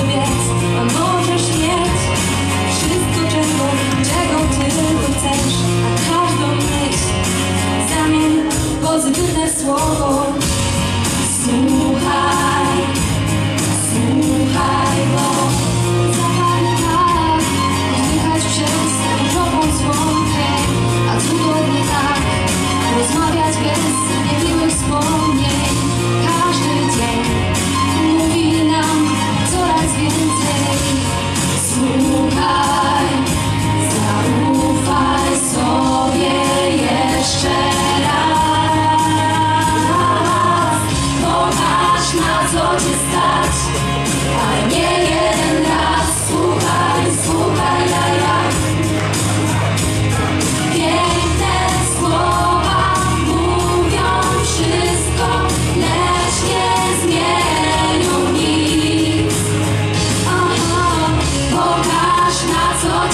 a możesz mieć wszystko, czego, czego tylko chcesz, a każdą myśl zamień pozytywne słowo.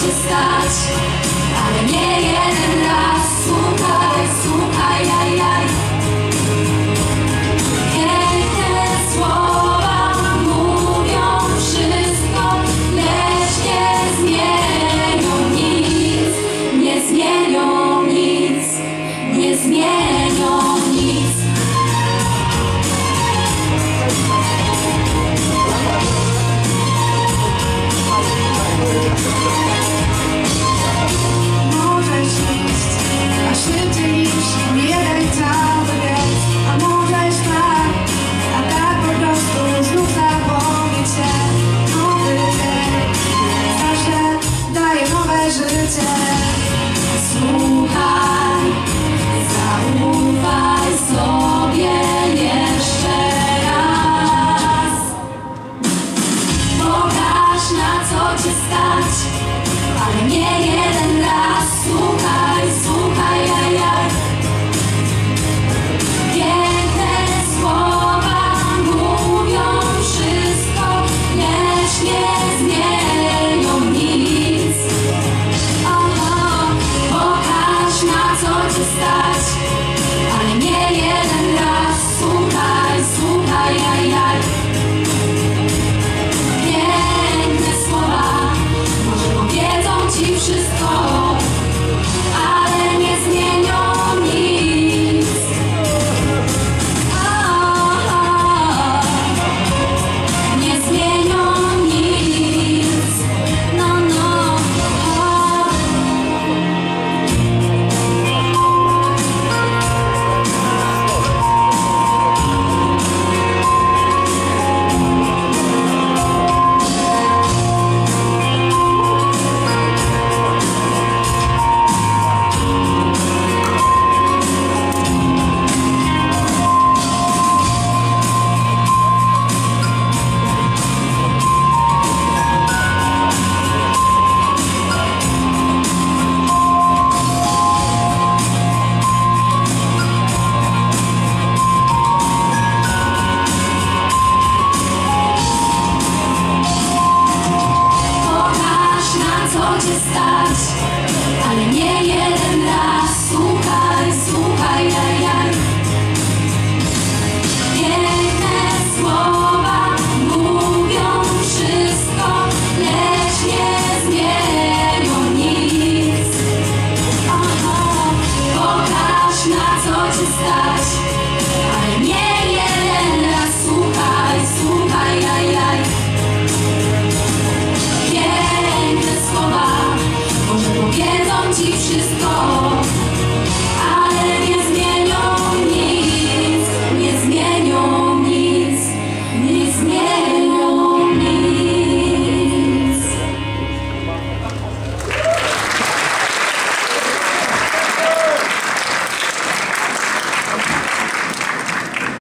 się stać, ale nie jest. she'll be she needed time. sky. cię stać, ale nie jeden raz słuchaj.